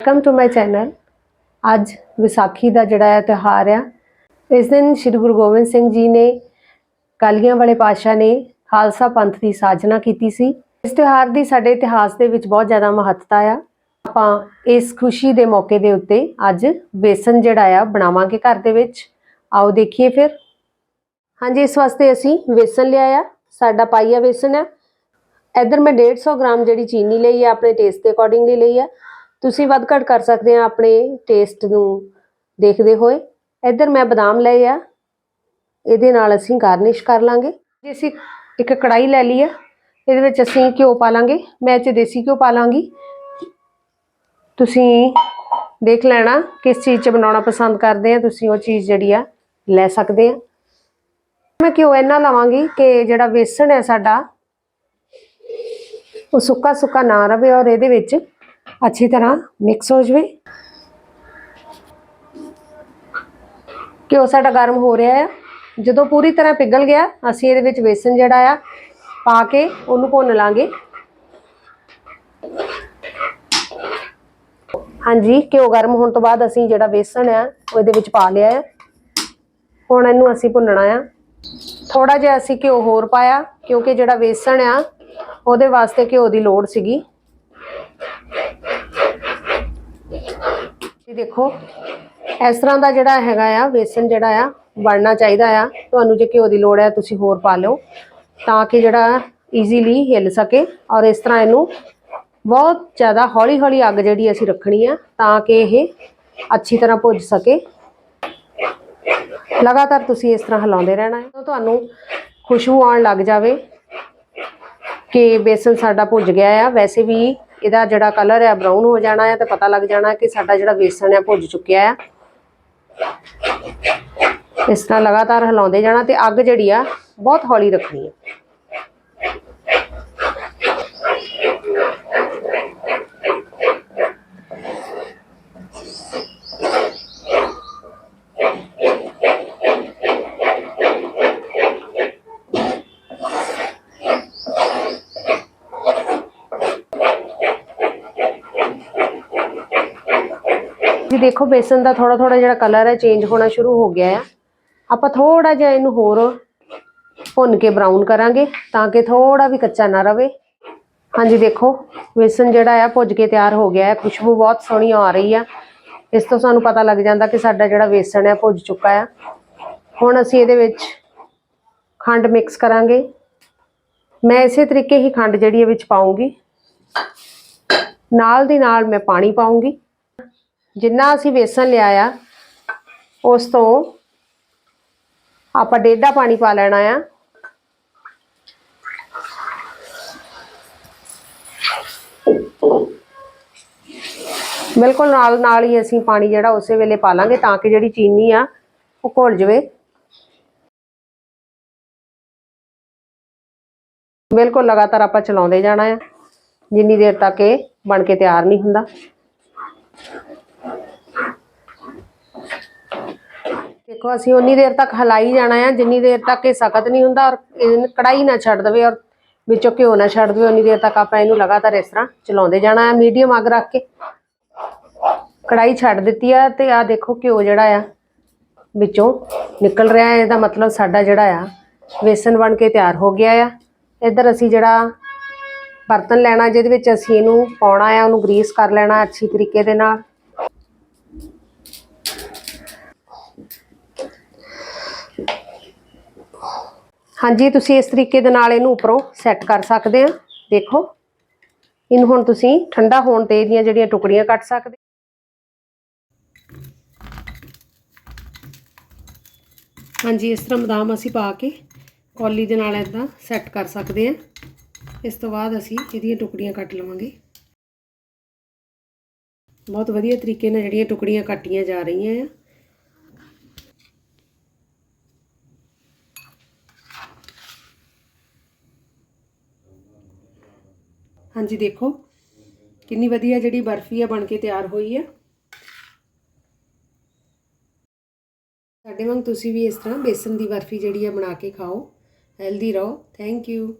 Welcome to my channel ਅੱਜ ਵਿਸਾਖੀ ਦਾ ਜਿਹੜਾ ਹੈ ਤਿਉਹਾਰ ਆ, ਇਸ ਦਿਨ ਸ੍ਰੀ ਗੁਰੂ ਗੋਬਿੰਦ ਸਿੰਘ ਜੀ ਨੇ ਕਾਲੀਆਂ ਵਾਲੇ ਪਾਤਸ਼ਾਹ ਨੇ ਖਾਲਸਾ ਪੰਥ ਦੀ ਸਾਜਨਾ ਕੀਤੀ ਸੀ। ਇਸ ਤਿਉਹਾਰ ਦੀ ਸਾਡੇ ਇਤਿਹਾਸ ਦੇ ਵਿੱਚ ਬਹੁਤ ਜ਼ਿਆਦਾ ਮਹੱਤਤਾ ਆ। ਆਪਾਂ ਇਸ ਖੁਸ਼ੀ ਦੇ ਮੌਕੇ ਦੇ ਉੱਤੇ ਅੱਜ ਬੇਸਨ ਜਿਹੜਾ ਆ ਬਣਾਵਾਂਗੇ ਘਰ ਦੇ ਵਿੱਚ। ਆਓ ਦੇਖੀਏ ਫਿਰ। ਹਾਂਜੀ, ਇਸ ਵਾਸਤੇ ਅਸੀਂ ਵੇਸਣ ਲਿਆ ਆ ਸਾਡਾ ਪਾਈਆ ਵੇਸਣ ਆ। ਇੱਧਰ ਮੈਂ 150 ਗ੍ਰਾਮ ਜਿਹੜੀ ਚੀਨੀ ਲਈ ਆ, ਆਪਣੇ ਟੇਸਟ ਦੇ ਅਕੋਰਡਿੰਗਲੀ ਲਈ ਆ। ਤੁਸੀਂ ਵੱਧ ਘੱਟ ਕਰ ਸਕਦੇ ਆ ਆਪਣੇ ਟੇਸਟ ਨੂੰ ਦੇਖਦੇ ਹੋਏ। ਇੱਧਰ ਮੈਂ ਬਦਾਮ ਲਏ ਆ। ਇਹਦੇ ਨਾਲ ਅਸੀਂ ਗਾਰਨਿਸ਼ ਕਰ ਲਾਂਗੇ। ਜੇ ਅਸੀਂ ਇੱਕ ਕੜਾਈ ਲੈ ਲਈ ਆ, ਇਹਦੇ ਵਿੱਚ ਅਸੀਂ ਘਿਓ ਪਾ ਲਾਂਗੇ। ਮੈਂ ਇਹ 'ਚ ਦੇਸੀ ਘਿਓ ਪਾ ਲਾਂਗੀ। ਤੁਸੀਂ ਦੇਖ ਲੈਣਾ ਕਿਸ ਚੀਜ਼ 'ਚ ਬਣਾਉਣਾ ਪਸੰਦ ਕਰਦੇ ਆ। ਤੁਸੀਂ ਉਹ ਚੀਜ਼ ਜਿਹੜੀ ਆ, ਲੈ ਸਕਦੇ ਆ। ਮੈਂ ਘਿਓ ਇੰਨਾ ਲਵਾਂਗੀ ਕਿ ਜਿਹੜਾ ਵੇਸਣ ਹੈ ਸਾਡਾ, ਉਹ ਸੁੱਕਾ ਸੁੱਕਾ ਨਾ ਰਵੇ ਔਰ ਇਹਦੇ ਵਿੱਚ ਅੱਛੀ ਤਰ੍ਹਾਂ ਮਿਕਸ ਹੋ ਜਵੇ। ਘਿਓ ਸਾਡਾ ਗਰਮ ਹੋ ਰਿਹਾ ਹੈ ਜਦੋਂ ਪੂਰੀ ਤਰ੍ਹਾਂ ਪਿਘਲ ਗਿਆ, ਅਸੀਂ ਇਹਦੇ ਵਿੱਚ ਵੇਸਣ ਜਿਹੜਾ ਆ, ਪਾ ਕੇ ਉਹਨੂੰ ਭੁੰਨ ਲਾਂਗੇ। ਹਾਂਜੀ, ਘਿਓ ਗਰਮ ਹੋਣ ਤੋਂ ਬਾਅਦ ਅਸੀਂ ਜਿਹੜਾ ਵੇਸਣ ਆ, ਉਹ ਇਹਦੇ ਵਿੱਚ ਪਾ ਲਿਆ ਹੈ ਹੁਣ ਇਹਨੂੰ ਅਸੀਂ ਭੁੰਨਣਾ ਆ। ਥੋੜਾ ਜਿਹਾ ਅਸੀਂ ਘਿਓ ਹੋਰ ਪਾਇਆ, ਕਿਉਂਕਿ ਜਿਹੜਾ ਵੇਸਣ ਆ, ਉਹਦੇ ਵਾਸਤੇ ਘਿਓ ਦੀ ਲੋੜ ਸੀਗੀ। ਇਹ ਦੇਖੋ, ਇਸ ਤਰ੍ਹਾਂ ਦਾ ਜਿਹੜਾ ਹੈਗਾ ਆ ਵੇਸਣ ਜਿਹੜਾ ਆ ਬਣਨਾ ਚਾਹੀਦਾ ਆ। ਤੁਹਾਨੂੰ ਜੇ ਘਿਓ ਦੀ ਲੋੜ ਹੈ, ਤੁਸੀਂ ਹੋਰ ਪਾ ਲਓ ਤਾਂ ਕਿ ਜਿਹੜਾ ਈਜ਼ੀਲੀ ਹਿੱਲ ਸਕੇ ਔਰ ਇਸ ਤਰ੍ਹਾਂ ਇਹਨੂੰ ਬਹੁਤ ਜ਼ਿਆਦਾ ਹੌਲੀ ਹੌਲੀ ਅੱਗ ਜਿਹੜੀ ਅਸੀਂ ਰੱਖਣੀ ਆ, ਤਾਂ ਕਿ ਇਹ ਅੱਛੀ ਤਰ੍ਹਾਂ ਭੁੱਜ ਸਕੇ। ਲਗਾਤਾਰ ਤੁਸੀਂ ਇਸ ਤਰ੍ਹਾਂ ਹਿਲਾਉਂਦੇ ਰਹਿਣਾ ਹੈ। ਤੁਹਾਨੂੰ ਖੁਸ਼ਬੂ ਆਉਣ ਲੱਗ ਜਾਵੇ ਕਿ ਬੇਸਨ ਸਾਡਾ ਭੁੱਜ ਗਿਆ ਆ। ਵੈਸੇ ਵੀ ਇਹਦਾ ਜਿਹੜਾ ਕਲਰ ਹੈ ਬਰਾਊਨ ਹੋ ਜਾਣਾ ਹੈ ਤੇ ਪਤਾ ਲੱਗ ਜਾਣਾ ਕਿ ਸਾਡਾ ਜਿਹੜਾ ਵੇਸਣ ਹੈ ਭੁੱਜ ਚੁੱਕਿਆ ਆ ਇਸ ਤਰ੍ਹਾਂ ਲਗਾਤਾਰ ਹਿਲਾਉਂਦੇ ਜਾਣਾ ਤੇ ਅੱਗ ਜਿਹੜੀ ਆ ਬਹੁਤ ਹੌਲੀ ਰੱਖਣੀ ਹੈ। ਜੀ ਦੇਖੋ, ਬੇਸਨ ਦਾ ਥੋੜਾ ਥੋੜਾ ਜਿਹੜਾ ਕਲਰ ਹੈ ਚੇਂਜ ਹੋਣਾ ਸ਼ੁਰੂ ਹੋ ਗਿਆ ਆ। ਆਪਾਂ ਥੋੜਾ ਜਿਹਾ ਇਹਨੂੰ ਹੋਰ ਭੁੰਨ ਕੇ ਬਰਾਊਨ ਕਰਾਂਗੇ, ਤਾਂ ਕਿ ਥੋੜਾ ਵੀ ਕੱਚਾ ਨਾ ਰਵੇ। ਹਾਂਜੀ, ਦੇਖੋ, ਬੇਸਨ ਜਿਹੜਾ ਆ ਭੁੱਜ ਕੇ ਤਿਆਰ ਹੋ ਗਿਆ ਹੈ ਖੁਸ਼ਬੂ ਬਹੁਤ ਸੋਹਣੀ ਆ ਰਹੀ ਆ। ਇਸ ਤੋਂ ਸਾਨੂੰ ਪਤਾ ਲੱਗ ਜਾਂਦਾ ਕਿ ਸਾਡਾ ਜਿਹੜਾ ਬੇਸਨ ਹੈ ਭੁੱਜ ਚੁੱਕਾ ਆ। ਹੁਣ ਅਸੀਂ ਇਹਦੇ ਵਿੱਚ ਖੰਡ ਮਿਕਸ ਕਰਾਂਗੇ। ਮੈਂ ਇਸੇ ਤਰੀਕੇ ਹੀ ਖੰਡ ਜਿਹੜੀ ਹੈ ਵਿੱਚ ਪਾਉਂਗੀ। ਨਾਲ ਦੀ ਨਾਲ ਮੈਂ ਪਾਣੀ ਪਾਉਂਗੀ। ਜਿੰਨਾ ਅਸੀਂ ਵੇਸਣ ਲਿਆ ਆ, ਉਸ ਤੋਂ ਆਪਾਂ ਡੇਢਾ ਪਾਣੀ ਪਾ ਲੈਣਾ ਆ। ਬਿਲਕੁਲ ਨਾਲ ਨਾਲ ਹੀ ਅਸੀਂ ਪਾਣੀ ਜਿਹੜਾ ਉਸੇ ਵੇਲੇ ਪਾ ਲਾਂਗੇ ਤਾਂ ਕਿ ਜਿਹੜੀ ਚੀਨੀ ਆ, ਉਹ ਘੁਲ ਜਵੇ। ਬਿਲਕੁਲ ਲਗਾਤਾਰ ਆਪਾਂ ਚਲਾਉਂਦੇ ਜਾਣਾ ਆ। ਜਿੰਨੀ ਦੇਰ ਤੱਕ ਇਹ ਬਣ ਕੇ ਤਿਆਰ ਨਹੀਂ ਹੁੰਦਾ। ਦੇਖੋ, ਅਸੀਂ ਉਨੀ ਦੇਰ ਤੱਕ ਹਲਾਈ ਜਾਣਾ ਆ, ਜਿੰਨੀ ਦੇਰ ਤੱਕ ਇਹ ਸਖਤ ਨਹੀਂ ਹੁੰਦਾ ਔਰ ਇਹ ਕੜਾਈ ਨਾ ਛੱਡ ਦੇਵੇ ਔਰ ਵਿੱਚੋਂ ਘਿਓ ਨਾ ਛੱਡ ਦੇਵੇ, ਉਨੀ ਦੇਰ ਤੱਕ ਆਪਾਂ ਇਹਨੂੰ ਲਗਾਤਾਰ ਇਸ ਤਰ੍ਹਾਂ ਚਲਾਉਂਦੇ ਜਾਣਾ ਆ, ਮੀਡੀਅਮ ਅੱਗ ਰੱਖ ਕੇ। ਕੜਾਈ ਛੱਡ ਦਿੱਤੀ ਆ ਤੇ ਆ ਦੇਖੋ ਘਿਓ ਜਿਹੜਾ ਆ, ਵਿੱਚੋਂ ਨਿਕਲ ਰਿਹਾ ਹੈ ਇਹਦਾ ਮਤਲਬ ਸਾਡਾ ਜਿਹੜਾ ਆ ਵੇਸਨ ਬਣ ਕੇ ਤਿਆਰ ਹੋ ਗਿਆ ਆ। ਇੱਧਰ ਅਸੀਂ ਜਿਹੜਾ ਬਰਤਨ ਲੈਣਾ, ਜਿਹਦੇ ਵਿੱਚ ਅਸੀਂ ਇਹਨੂੰ ਪਾਉਣਾ ਆ, ਉਹਨੂੰ ਗਰੀਸ ਕਰ ਲੈਣਾ ਅੱਛੀ ਤਰੀਕੇ ਦੇ ਨਾਲ। ਹਾਂਜੀ, ਤੁਸੀਂ ਇਸ ਤਰੀਕੇ ਦੇ ਨਾਲ ਇਹਨੂੰ ਉੱਪਰੋਂ ਸੈੱਟ ਕਰ ਸਕਦੇ ਆ। ਦੇਖੋ, ਇਹਨੂੰ ਹੁਣ ਤੁਸੀਂ ਠੰਡਾ ਹੋਣ ਤੇ ਇਹਦੀਆਂ ਜਿਹੜੀਆਂ ਟੁਕੜੀਆਂ ਕੱਟ ਸਕਦੇ ਹਾਂਜੀ, ਇਸ ਤਰ੍ਹਾਂ ਬਦਾਮ ਅਸੀਂ ਪਾ ਕੇ ਕੌਲੀ ਦੇ ਨਾਲ ਇਦਾਂ ਸੈੱਟ ਕਰ ਸਕਦੇ ਆ। ਇਸ ਤੋਂ ਬਾਅਦ ਅਸੀਂ ਇਹਦੀਆਂ ਟੁਕੜੀਆਂ ਕੱਟ ਲਵਾਂਗੇ। ਬਹੁਤ ਵਧੀਆ ਤਰੀਕੇ ਨਾਲ ਜਿਹੜੀਆਂ ਟੁਕੜੀਆਂ ਕੱਟੀਆਂ ਜਾ ਰਹੀਆਂ ਆ। ਹਾਂਜੀ, ਦੇਖੋ। ਕਿੰਨੀ ਵਧੀਆ ਜਿਹੜੀ ਬਰਫੀ ਆ, ਬਣ ਕੇ ਤਿਆਰ ਹੋਈ ਆ। ਸਾਡੇ ਵਾਂਗ ਤੁਸੀਂ ਵੀ ਇਸ ਤਰ੍ਹਾਂ ਬੇਸਨ ਦੀ ਬਰਫੀ ਜਿਹੜੀ ਆ ਬਣਾ ਕੇ ਖਾਓ। ਹੈਲਦੀ ਰਹੋ। Thank you